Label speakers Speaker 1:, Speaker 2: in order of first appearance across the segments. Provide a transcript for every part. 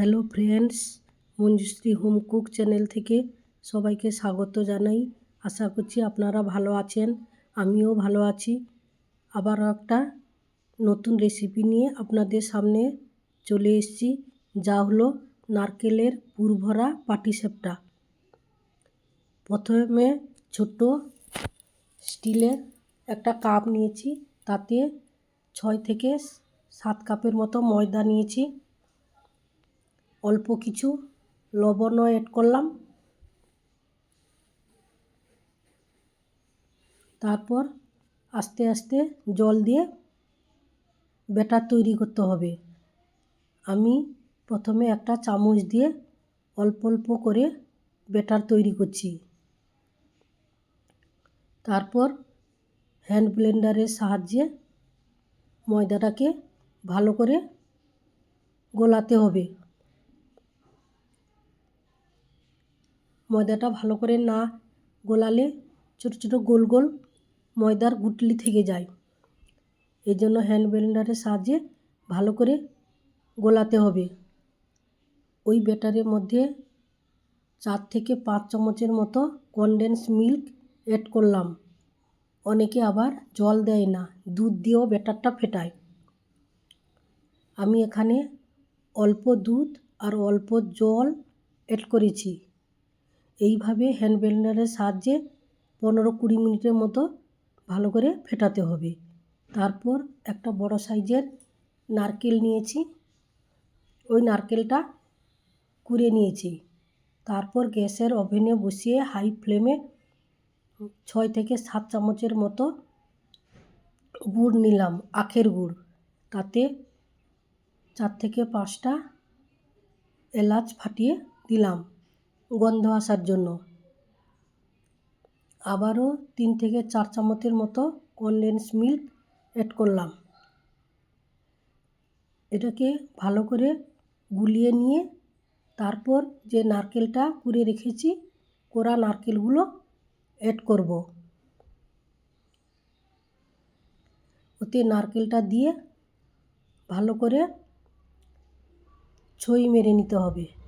Speaker 1: Hello friends Manjushree home cook channel থেকে সবাইকে স্বাগত জানাই। আশা করছি আপনারা ভালো আছেন, আমিও ভালো আছি। আবার একটা নতুন রেসিপি নিয়ে আপনাদের সামনে চলে এসেছি, যা হলো নারকেলের পুরভরা পাটিসাপটা। প্রথমে ছোট স্টিলের একটা কাপ নিয়েছি, তাতে ছয় থেকে সাত কাপের মতো ময়দা নিয়েছি। অল্প কিছু লবণও অ্যাড করলাম। তারপর আস্তে আস্তে জল দিয়ে ব্যাটার তৈরি করতে হবে। আমি প্রথমে একটা চামচ দিয়ে অল্প অল্প করে ব্যাটার তৈরি করছি। তারপর হ্যান্ড ব্লেন্ডারের সাহায্যে ময়দাটাকে ভালো করে গোলাতে হবে। ময়দাটা ভালো করে না গোলালে ছোটো ছোটো গোল গোল ময়দার গুটলি থেকে যায়। এই জন্য হ্যান্ড ব্লেন্ডারের সাহায্যে ভালো করে গোলাতে হবে। ওই ব্যাটারের মধ্যে চার থেকে পাঁচ চামচের মতো কনডেন্স মিল্ক অ্যাড করলাম। অনেকে আবার জল দেয় না, দুধ দিয়েও ব্যাটারটা ফেটায়। আমি এখানে অল্প দুধ আর অল্প জল অ্যাড করেছি। এইভাবে হ্যান্ড ব্লেন্ডারের সাহায্যে পনেরো কুড়ি মিনিটের মতো ভালো করে ফেটাতে হবে। তারপর একটা বড় সাইজের নারকেল নিয়েছি। ওই নারকেলটা কুড়ে নিয়েছি। তারপর গ্যাসের ওভেনে বসিয়ে হাই ফ্লেমে ছয় থেকে সাত চামচের মতো গুড় নিলাম, আখের গুড়। তাতে চার থেকে পাঁচটা এলাচ ফাটিয়ে দিলাম। গন্ধ আসার জন্য। আবারও তিন থেকে চার চামচের মতো কনডেন্স মিল্ক অ্যাড করলাম। এটাকে ভালো করে গুলিয়ে নিয়ে তারপর যে নারকেলটা কুড়ে রেখেছি, কোরা নারকেলগুলো অ্যাড করব। ওতে নারকেলটা দিয়ে ভালো করে ছই মেরে নিতে হবে।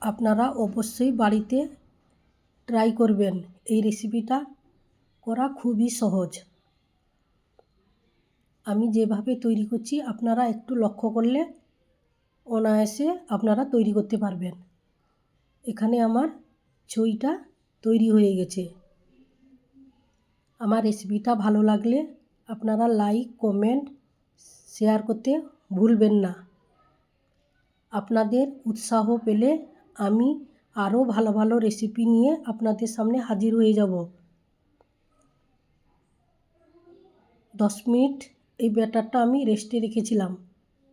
Speaker 1: আপনারা অবশ্যই বাড়িতে ট্রাই করবেন। এই রেসিপিটা করা খুবই সহজ। আমি যেভাবে তৈরি করছি, আপনারা একটু লক্ষ্য করলে অনায়াসে আপনারা তৈরি করতে পারবেন। এখানে আমার ছইটা তৈরি হয়ে গেছে। আমার রেসিপিটা ভালো লাগলে আপনারা লাইক কমেন্ট শেয়ার করতে ভুলবেন না। আপনাদের উৎসাহ পেলে আমি আরও ভালো ভালো রেসিপি নিয়ে আপনাদের সামনে হাজির হয়ে যাব। দশ মিনিট এই ব্যাটারটা আমি রেস্টে রেখেছিলাম।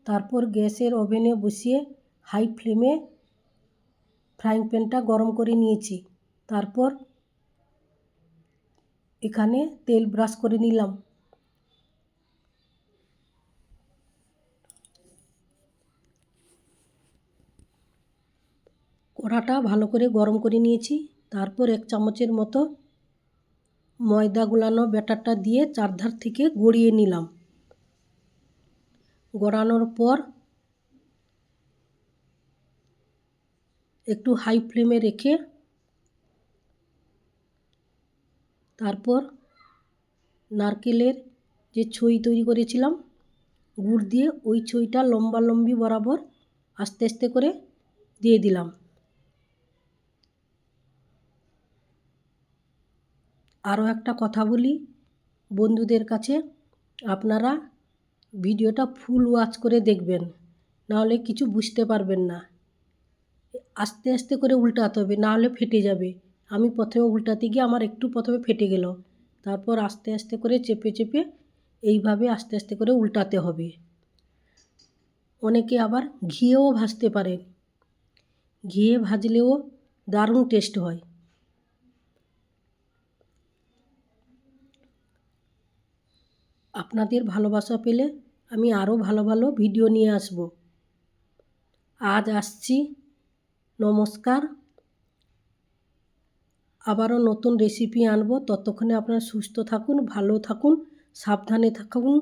Speaker 1: তারপর গ্যাসের ওভেনে বসিয়ে হাই ফ্লেমে ফ্রাইং প্যানটা গরম করে নিয়েছি। তারপর এখানে তেল ব্রাশ করে নিলাম। কড়াটা ভালো করে গরম করে নিয়েছি। তারপর এক চামচের মতো ময়দা গুলানো ব্যাটারটা দিয়ে চারধার থেকে গড়িয়ে নিলাম। গড়ানোর পর একটু হাই ফ্লেমে রেখে তারপর নারকেলের যে ছই তৈরি করেছিলাম, গুড় দিয়ে ওই ছইটা লম্বা লম্বি বরাবর আস্তে আস্তে করে দিয়ে দিলাম। আরও একটা কথা বলি। বন্ধুদের কাছে আপনারা ভিডিওটা ফুল ওয়াচ করে দেখবেন, নাহলে কিছু বুঝতে পারবেন না। আস্তে আস্তে করে উল্টাতে হবে, নাহলে ফেটে যাবে। আমি প্রথমে উল্টাতে গিয়ে আমার একটু প্রথমে ফেটে গেল। তারপর আস্তে আস্তে করে চেপে চেপে এইভাবে আস্তে আস্তে করে উল্টাতে হবে। অনেকে আবার ঘিয়েও ভাজতে পারেন। ঘিয়ে ভাজলেও দারুণ টেস্ট হয়। আপনাদের ভালোবাসা পেলে আমি আরও ভালো ভালো ভিডিও নিয়ে আসব। আজ আসছি। নমস্কার। আবারও নতুন রেসিপি আনব। ততক্ষণে আপনারা সুস্থ থাকুন, ভালো থাকুন, সাবধানে থাকুন।